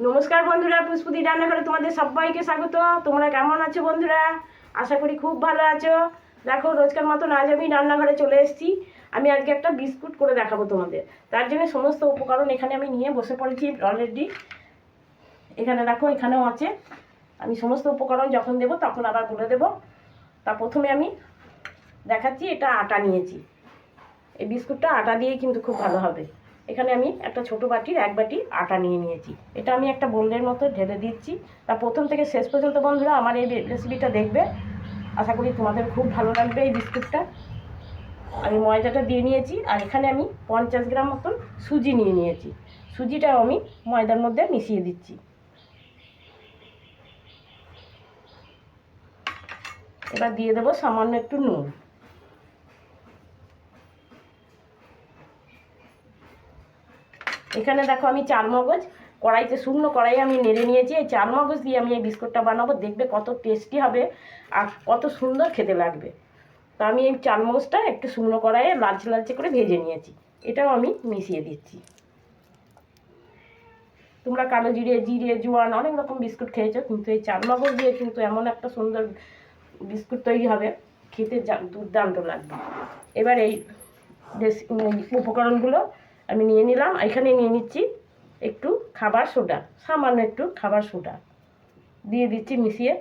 নমস্কার বন্ধুরা পুষ্পদি রান্নাঘরে তোমাদের সবাইকে স্বাগত। তোমরা কেমন আছো বন্ধুরা? আশা করি খুব ভালো আছো। দেখো, রোজকার মতন আজ আমি রান্নাঘরে চলে এসেছি। আমি আজকে একটা বিস্কুট করে দেখাবো তোমাদের। তার জন্য সমস্ত উপকরণ এখানে আমি নিয়ে বসে পড়েছি অলরেডি এখানে দেখো, এখানেও আছে। আমি সমস্ত উপকরণ যখন দেবো তখন আবার বলে দেবো। তা প্রথমে আমি দেখাচ্ছি, এটা আটা নিয়েছি। এই বিস্কুটটা আটা দিয়েই কিন্তু খুব ভালো হবে। এখানে আমি একটা ছোট বাটির এক বাটি আটা নিয়ে নিয়েছি। এটা আমি একটা বোল্ডের মতো ঢেলে দিচ্ছি। তা প্রথম থেকে শেষ পর্যন্ত বন্ধুরা আমার এই রেসিপিটা দেখবে। আশা করি তোমাদের খুব ভালো লাগবে এই বিস্কুটটা। আমি ময়দাটা দিয়ে নিয়েছি আর এখানে আমি পঞ্চাশ গ্রাম মতন সুজি নিয়ে নিয়েছি। সুজিটাও আমি ময়দার মধ্যে মিশিয়ে দিচ্ছি। এবার দিয়ে দেবো সামান্য একটু নুন। এখানে দেখো আমি চার মগজ কড়াইতে শুকনো কড়াই আমি নেড়ে নিয়েছি। এই চার মগজ দিয়ে আমি এই বিস্কুটটা বানাবো, দেখবে কত টেস্টি হবে আর কত সুন্দর খেতে লাগবে। তো আমি এই চার মগজটা একটু শুকনো কড়াইয়ে লালচে লালচে করে ভেজে নিয়েছি। এটাও আমি মিশিয়ে দিচ্ছি। তোমরা কালো জিরে জিরে, জোয়ান, অনেক রকম বিস্কুট খেয়েছো, কিন্তু এই চার মগজ দিয়ে কিন্তু এমন একটা সুন্দর বিস্কুট তৈরি হবে, খেতে দুর্দান্ত লাগবে। এবার এই উপকরণগুলো আমি নিয়ে নিলাম, এখানে নিয়ে নিচ্ছি একটু খাবার সোডা, সামান্য একটু খাবার সোডা। দিয়ে দিচ্ছি মিশিয়ে,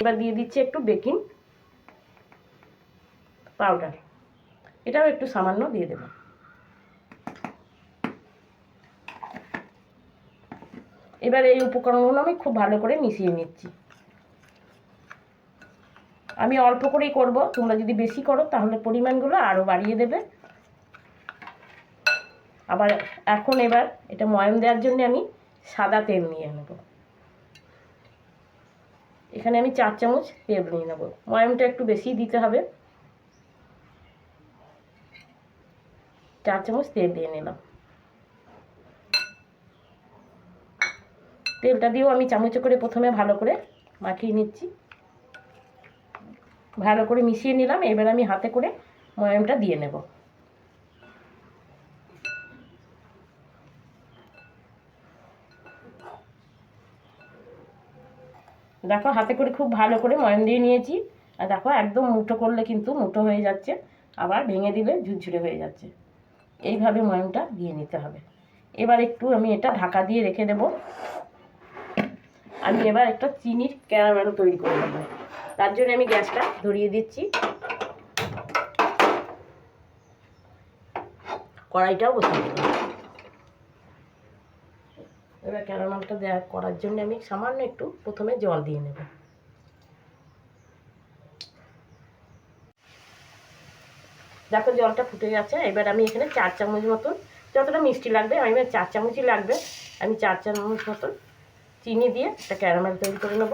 এবার দিয়ে দিচ্ছি একটু বেকিং পাউডার। এটাও একটু সামান্য দিয়ে দেবো। এবার এই উপকরণগুলো আমি খুব ভালো করে মিশিয়ে নিচ্ছি। আমি অল্প করেই করব, তোমরা যদি বেশি করো তাহলে পরিমাণগুলো আরও বাড়িয়ে দেবে। আবার এখন এবার এটা ময়ম দেওয়ার জন্য আমি সাদা তেল নিয়ে নেব। এখানে আমি চার চামচ তেল নিয়ে নেব। ময়মটা একটু বেশি দিতে হবে। চার চামচ তেল দিয়ে নিলাম। তেলটা দিয়েও আমি চামচে করে প্রথমে ভালো করে মাখিয়ে নিচ্ছি। ভালো করে মিশিয়ে নিলাম। এবার আমি হাতে করে ময়মটা দিয়ে নেব। দেখো, হাতে করে খুব ভালো করে ময়ম দিয়ে নিয়েছি। আর দেখো, একদম মুঠো করলে কিন্তু মুঠো হয়ে যাচ্ছে। আবার ভেঙে দিলে ঝুরঝুরে হয়ে যাচ্ছে। এইভাবে ময়মটা দিয়ে নিতে হবে। এবার একটু আমি এটা ঢাকা দিয়ে রেখে দেব। আমি এবার একটা চিনির ক্যারামেল তৈরি করে নেব। তার জন্য আমি গ্যাসটা ধরিয়ে দিচ্ছি। কড়াইটাও বসিয়ে এবার ক্যারামেলটা দেওয়া করার জন্য আমি সামান্য একটু প্রথমে জল দিয়ে নেব। দেখো জলটা ফুটে গেছে, এবার আমি এখানে চার চামচ মতন যতটা মিষ্টি লাগবে, আমি চার চামচই লাগবে। আমি চার চামচ মতন চিনি দিয়ে একটা ক্যারামেল তৈরি করে নেব।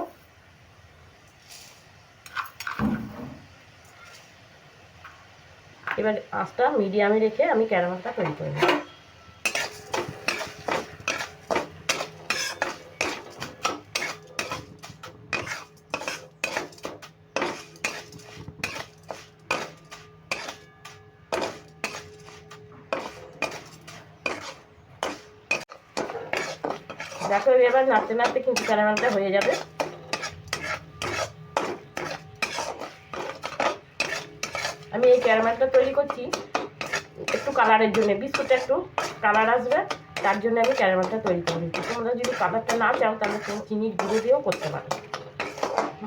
এবার আঁচটা মিডিয়ামে রেখে আমি ক্যারামেলটা তৈরি করে নেব। দেখো, এবার নাড়তে নাড়তে কিন্তু ক্যারামেলটা হয়ে যাবে। আমি এই ক্যারামেলটা তৈরি করছি, একটু কালারের জন্য, বিস্কুটটা একটু কালার আসবে, তার জন্য আমি ক্যারামেলটা তৈরি করে দিচ্ছি তোমরা যদি কালারটা না চাও, তাহলে তুমি চিনির গুঁড়ো দিয়েও করতে পারো।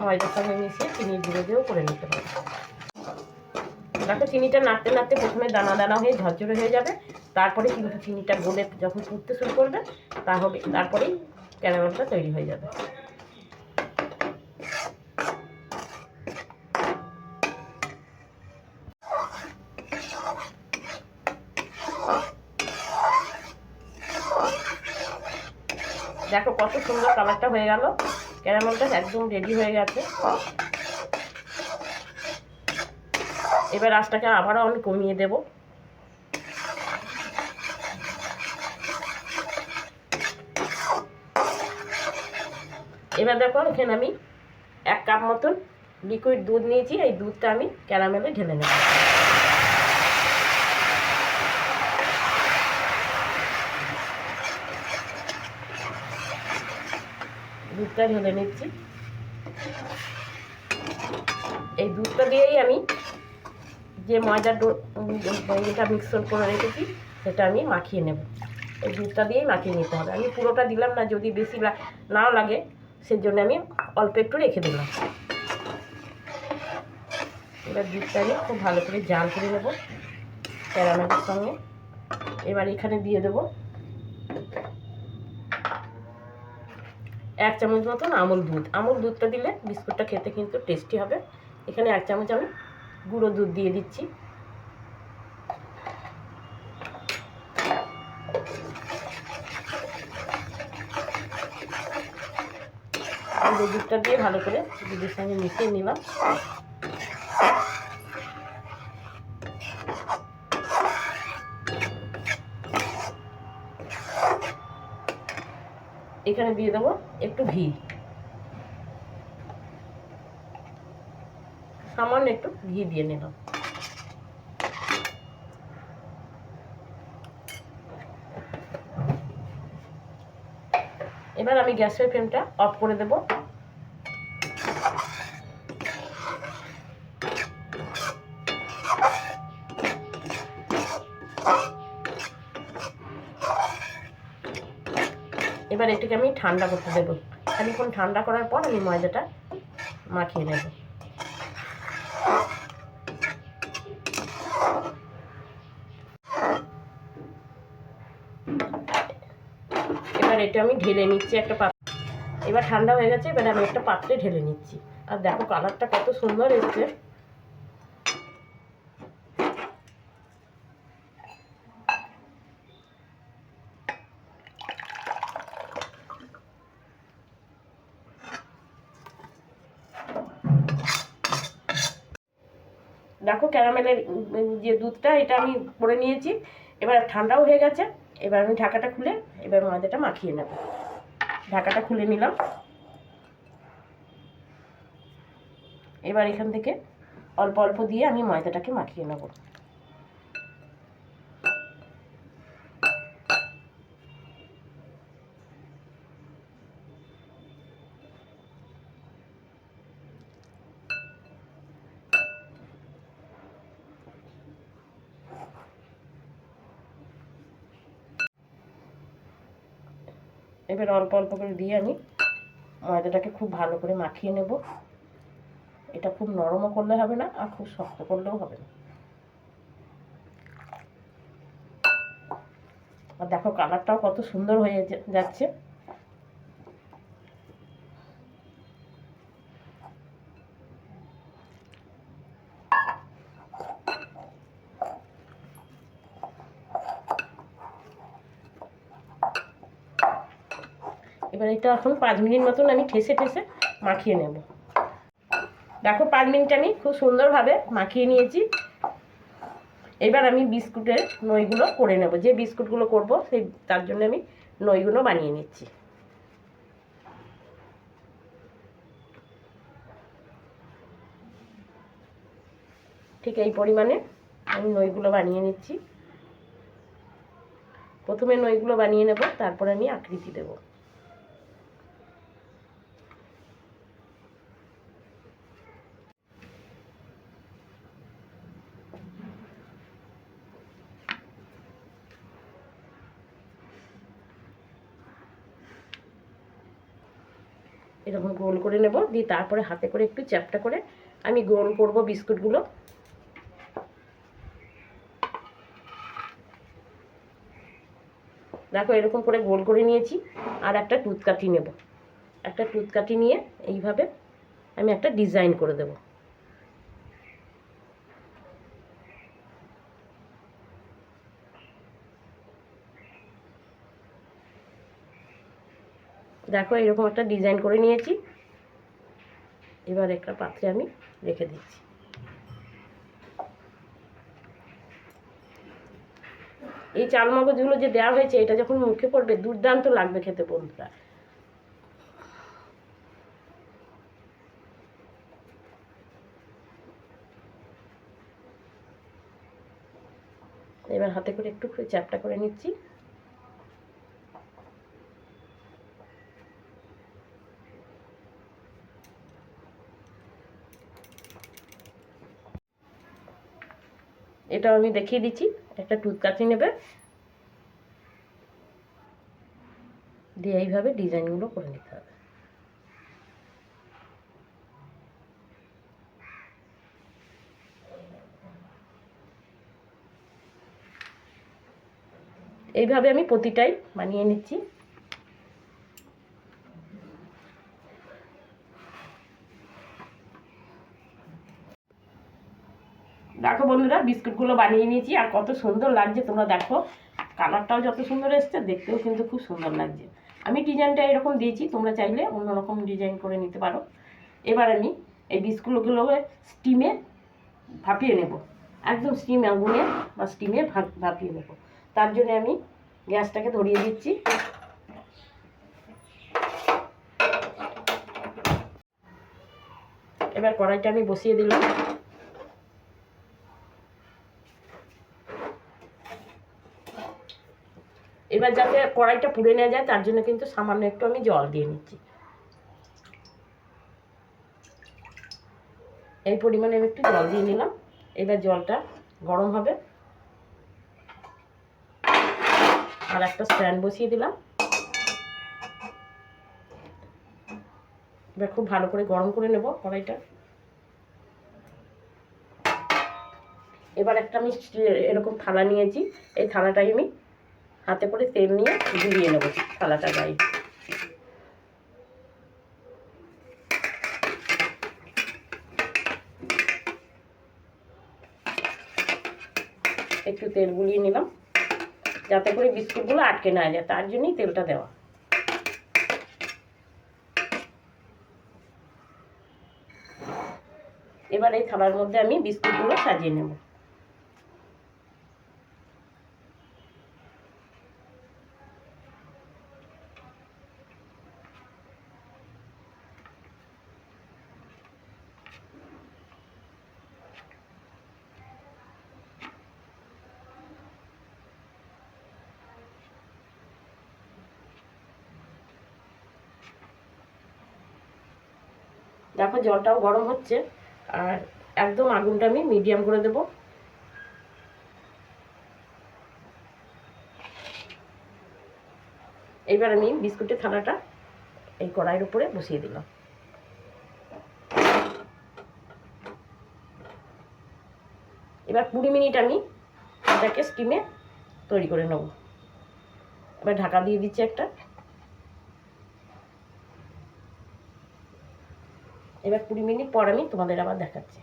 ময়দার সঙ্গে মিশিয়ে চিনির গুঁড়ো দিয়েও করে নিতে পারো। দেখো চিনিটা নাড়তে নাড়তে প্রথমে দানা দানা হয়ে ঝরঝরে হয়ে যাবে। তারপরে কিন্তু চিনিটা গলে যখন ফুটতে শুরু করবে তা হবে তারপরেই ক্যারামেলটা তৈরি হয়ে যাবে। দেখো কত সুন্দর কালারটা হয়ে গেল। ক্যারামেলটা একদম রেডি হয়ে গেছে। এবার আঁচটাকে আবারও আমি কমিয়ে দেব। এবার দেখো এখানে আমি এক কাপ মতন লিকুইড দুধ নিয়েছি, এই দুধটা আমি ক্যারামেলে ঢেলে নেব। দুধটা ঢেলে নিচ্ছি। এই দুধটা দিয়েই আমি যে ময়দার ডো এটা মিক্সচার করে রেখেছি, সেটা আমি মাখিয়ে নেব। এই দুধটা দিয়েই মাখিয়ে নিতে হবে। আমি পুরোটা দিলাম না, যদি বেশি নাও লাগে, সেজন্য আমি অল্প একটু রেখে দিলাম। এবার দুধটা আমি খুব ভালো করে জাল করে নেব ক্যারামেলের সঙ্গে। এবার এখানে দিয়ে দেবো এক চামচ মতন আমুল দুধ। আমুল দুধটা দিলে বিস্কুটটা খেতে কিন্তু টেস্টি হবে। এখানে এক চামচ আমি গুঁড়ো দুধ দিয়ে দিচ্ছি। গুঁড়ো দুধটা দিয়ে ভালো করে দুধের সঙ্গে মিশিয়ে নিলাম। এখানে দিয়ে দেবো একটু ঘি। সামান্য একটু ঘি দিয়ে নিলাম এবার আমি গ্যাসের ফ্লেমটা অফ করে দেব। এবার এটাকে আমি ঠান্ডা করতে দেবো। খানিক্ষণ ঠান্ডা করার পর আমি ময়দাটা মাখিয়ে নেব। এবার এটা আমি ঢেলে নিচ্ছি একটা পাত্র। এবার ঠান্ডা হয়ে গেছে, এবার আমি একটা পাত্রে ঢেলে নিচ্ছি। আর দেখো কালারটা কত সুন্দর এসছে। দেখো ক্যারামেলের যে দুধটা, এটা আমি করে নিয়েছি। এবার ঠান্ডাও হয়ে গেছে। এবার আমি ঢাকাটা খুলে এবার ময়দাটা মাখিয়ে নেব। ঢাকাটা খুলে নিলাম। এবার এখান থেকে অল্প অল্প দিয়ে আমি ময়দাটাকে মাখিয়ে নেব। এবার অল্প অল্প করে দিয়ে আমি ময়দাটাকে খুব ভালো করে মাখিয়ে নেব। এটা খুব নরমও করলে হবে না, আর খুব শক্ত করলেও হবে না। আর দেখো কালারটাও কত সুন্দর হয়ে যাচ্ছে এবার এটা এখন পাঁচ মিনিট মতন আমি ঠেসে ঠেসে মাখিয়ে নেব। দেখো পাঁচ মিনিট আমি খুব সুন্দরভাবে মাখিয়ে নিয়েছি। এবার আমি বিস্কুটের নইগুলো করে নেব। যে বিস্কুটগুলো করব, সেই তার জন্য আমি নইগুলো বানিয়ে নিচ্ছি। ঠিক এই পরিমাণে আমি নইগুলো বানিয়ে নিচ্ছি। প্রথমে নইগুলো বানিয়ে নেব, তারপরে আমি আকৃতি দেবো। এরকম গোল করে নেব। দিয়ে তারপরে হাতে করে একটু চ্যাপটা করে আমি গোল করব বিস্কুটগুলো। দেখো এরকম করে গোল করে নিয়েছি। আর একটা টুথকাঠি নেব। একটা টুথকাঠি নিয়ে এইভাবে আমি একটা ডিজাইন করে দেব। দেখো এরকম একটা ডিজাইন করে নিয়েছি। এবার একটা পাত্রে আমি রেখে দিচ্ছি। এই চাল মগজগুলো যে দেওয়া হয়েছে, এটা যখন মুখে পড়বে, দুর্দান্ত লাগবে খেতে বন্ধুরা। এবার হাতে করে একটু চ্যাপটা করে নিচ্ছি। এটাও আমি দেখিয়ে দিচ্ছি। একটা টুথকাঠি নেবে। দিয়ে এইভাবে ডিজাইনগুলো করে নিতে হবে। এইভাবে আমি প্রতিটাই বানিয়ে নিচ্ছি দেখো বন্ধুরা বিস্কুটগুলো বানিয়ে নিয়েছি, আর কত সুন্দর লাগছে, তোমরা দেখো। কালারটাও যত সুন্দর এসছে, দেখতেও কিন্তু খুব সুন্দর লাগছে। আমি ডিজাইনটা এরকম দিয়েছি, তোমরা চাইলে অন্যরকম ডিজাইন করে নিতে পারো। এবার আমি এই বিস্কুটগুলো স্টিমে ভাপিয়ে নেব। একদম স্টিম আগুনে বা স্টিমে ভাপিয়ে নেব। তার জন্য আমি গ্যাসটাকে ধরিয়ে দিচ্ছি। এবার কড়াইটা আমি বসিয়ে দিলাম। এবার যাতে কড়াইটা পুড়ে নেওয়া যায়, তার জন্য কিন্তু সামান্য একটু আমি জল দিয়ে নিচ্ছি। এই পরিমাণে আমি একটু জল দিয়ে নিলাম। এবার জলটা গরম হবে। আর একটা স্ট্যান্ড বসিয়ে দিলাম। এবার খুব ভালো করে গরম করে নেব কড়াইটা। এবার একটা আমি এরকম থালা নিয়েছি। এই থালাটাই আমি হাতে করে তেল নিয়ে গুলিয়ে নেব থালাটা গায়ে। একটু তেল গুলিয়ে নিলাম, যাতে করে বিস্কুটগুলো আটকে না যায়, তার জন্যই তেলটা দেওয়া। এবার এই থালার মধ্যে আমি বিস্কুটগুলো সাজিয়ে নেব। দেখো জলটাও গরম হচ্ছে। আর একদম আগুনটা আমি মিডিয়াম করে দেব। এবার আমি বিস্কুটের থালাটা এই কড়াইয়ের উপরে বসিয়ে দিলাম। এবার কুড়ি মিনিট আমি এটাকে স্টিমে তৈরি করে নেব। এবার ঢাকা দিয়ে দিচ্ছি একটা। এবার কুড়ি মিনিট পর আমি তোমাদের আবার দেখাচ্ছি।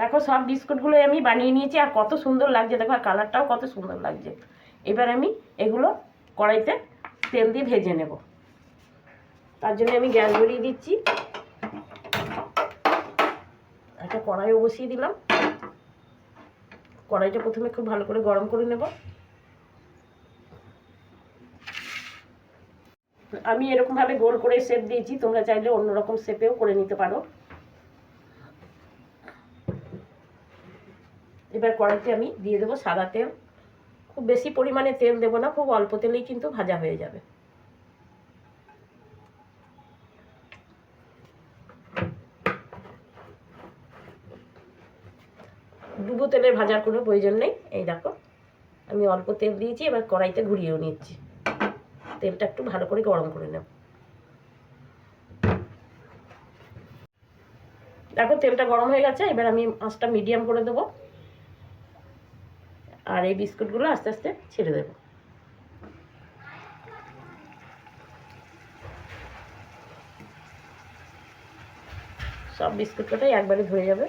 দেখো সব বিস্কুটগুলো আমি বানিয়ে নিয়েছি, আর কত সুন্দর লাগছে, দেখো, আর কালারটাও কত সুন্দর লাগছে। এবার আমি এগুলো কড়াইতে তেল দিয়ে ভেজে নেব। তার জন্য আমি গ্যাস ধরিয়ে দিচ্ছি। একটা কড়াইও বসিয়ে দিলাম। কড়াইটা প্রথমে খুব ভালো করে গরম করে নেব। আমি এরকমভাবে গোল করে শেপ দিয়েছি, তোমরা চাইলে অন্যরকম শেপেও করে নিতে পারো। এবার কড়াইতে আমি দিয়ে দেবো সাদা তেল। খুব বেশি পরিমাণে তেল দেবো না, খুব অল্প তেলেই কিন্তু ভাজা হয়ে যাবে। ডুবো তেলে ভাজার কোনো প্রয়োজন নেই। এই দেখো, আমি অল্প তেল দিয়েছি, এবার কড়াইতে ঘুরিয়েও নিচ্ছি। তেলটা একটু ভালো করে গরম করে নেব দেখো তেলটা গরম হয়ে গেছে, এবার আমি আঁচটা মিডিয়াম করে দেবো। আর এই বিস্কুটগুলো আস্তে আস্তে ছেড়ে দেবো। সব বিস্কুট কটাই একবারে ধরে যাবে।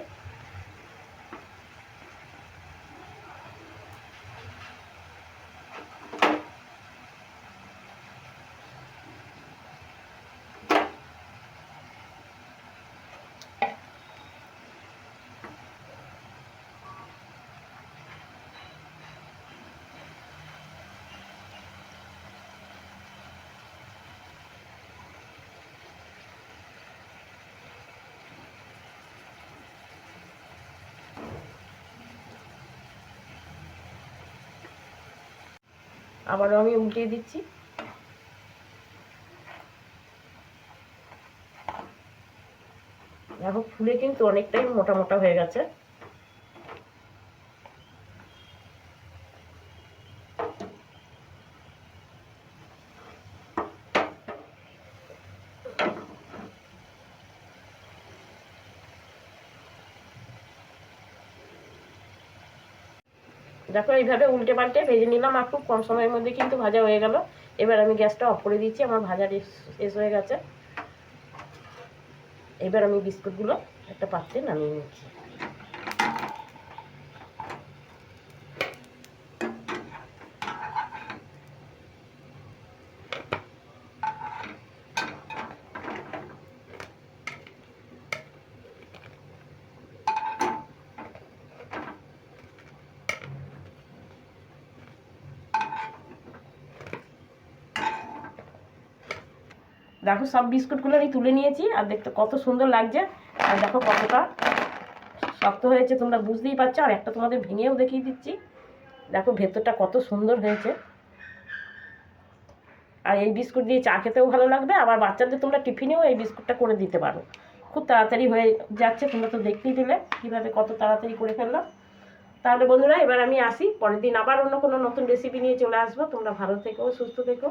আবারও আমি উল্টিয়ে দিচ্ছি। দেখো ফুলে কিন্তু অনেকটাই মোটা মোটা হয়ে গেছে। দেখো, এইভাবে উল্টে পাল্টে ভেজে নিলাম আর খুব কম সময়ের মধ্যে কিন্তু ভাজা হয়ে গেল। এবার আমি গ্যাসটা অফ করে দিচ্ছি, আমার ভাজা শেষ হয়ে গেছে। এবার আমি বিস্কুটগুলো একটা পাত্রে নামিয়ে নিচ্ছি। দেখো সব বিস্কুটগুলো আমি তুলে নিয়েছি, আর দেখতে কত সুন্দর লাগছে। আর দেখো কতটা শক্ত হয়েছে, তোমরা বুঝতেই পারছ। আর একটা তোমাদের ভেঙেও দেখিয়ে দিচ্ছি। দেখো ভেতরটা কত সুন্দর হয়েছে। আর এই বিস্কুট দিয়ে চা খেতেও ভালো লাগবে। আবার বাচ্চাদের তোমরা টিফিনেও এই বিস্কুটটা করে দিতে পারো। খুব তাড়াতাড়ি হয়ে যাচ্ছে, তোমরা তো দেখতেই দিলে কীভাবে কত তাড়াতাড়ি করে ফেললাম। তাহলে বন্ধুরা, এবার আমি আসি। পরের দিন আবার অন্য কোনো নতুন রেসিপি নিয়ে চলে আসব। তোমরা ভালো থেকো, সুস্থ থেকো।